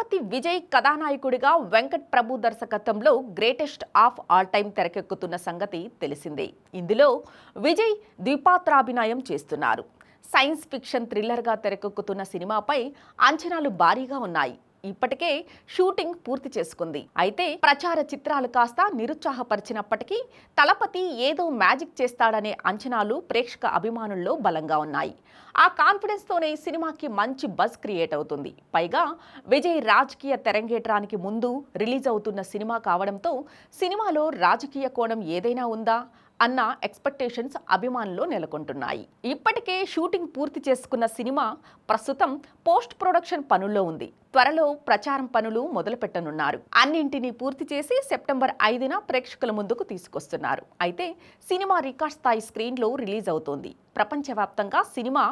దళపతి విజయ్ కథానాయకుడిగా వెంకట్ ప్రభు దర్శకత్వంలో greatest of all time తెరకెక్కుతున్న సంగతి తెలిసిందే. ఇందులో విజయ్ ద్విపాత్రాభినయం చేస్తున్నారు. సైన్స్ ఫిక్షన్ థ్రిల్లర్గా తెరకెక్కుతున్న సినిమాపై అంచనాలు భారీగా ఉన్నాయి. ఇప్పటికే షూటింగ్ పూర్తి చేసుకుంది. అయితే ప్రచార చిత్రాలు కాస్త నిరుత్సాహపరిచినప్పటికీ తలపతి ఏదో మ్యాజిక్ చేస్తాడనే అంచనాలు ప్రేక్షక అభిమానుల్లో బలంగా ఉన్నాయి. ఆ కాన్ఫిడెన్స్తోనే సినిమాకి మంచి బజ్ క్రియేట్ అవుతుంది. పైగా విజయ్ రాజకీయ తెరంగేట్రానికి ముందు రిలీజ్ అవుతున్న సినిమా కావడంతో సినిమాలో రాజకీయ కోణం ఏదైనా ఉందా అన్న ఎక్స్పెక్టేషన్స్ అభిమానుల్లో నెలకొంటున్నాయి. ఇప్పటికే షూటింగ్ పూర్తి చేసుకున్న సినిమా ప్రస్తుతం పోస్ట్ ప్రొడక్షన్ పనుల్లో ఉంది. త్వరలో ప్రచారం పనులు మొదలుపెట్టనున్నారు. అన్నింటినీ పూర్తి చేసి సెప్టెంబర్ ఐదున ప్రేక్షకుల ముందుకు తీసుకొస్తున్నారు. అయితే సినిమా రికార్డ్ స్థాయి స్క్రీన్లో రిలీజ్ అవుతోంది. ప్రపంచవ్యాప్తంగా సినిమా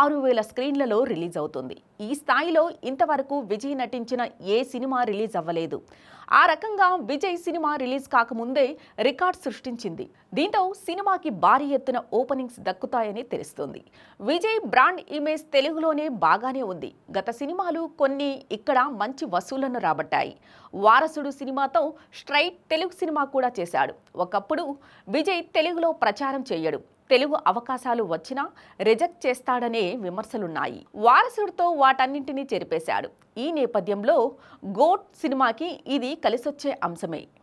ఆరు వేల స్క్రీన్లలో రిలీజ్ అవుతుంది. ఈ స్థాయిలో ఇంతవరకు విజయ్ నటించిన ఏ సినిమా రిలీజ్ అవ్వలేదు. ఆ రకంగా విజయ్ సినిమా రిలీజ్ కాకముందే రికార్డ్ సృష్టించింది. దీంతో సినిమాకి భారీ ఎత్తున ఓపెనింగ్స్ దక్కుతాయని తెలుస్తోంది. విజయ్ బ్రాండ్ ఇమేజ్ తెలుగులోనే బాగానే ఉంది. గత సినిమాలు కొన్ని ఇక్కడ మంచి వసూళ్ళను రాబట్టాయి. వారసుడు సినిమాతో స్ట్రైట్ తెలుగు సినిమా కూడా చేశాడు. ఒకప్పుడు విజయ్ తెలుగులో ప్రచారం చేయడు. తెలుగు అవకాశాలు వచ్చినా రిజెక్ట్ చేస్తాడనే విమర్శలున్నాయి. వారసుడితో వాటన్నింటినీ చెరిపేశాడు. ఈ నేపథ్యంలో గోట్ సినిమాకి ఇది కలిసొచ్చే అంశమే.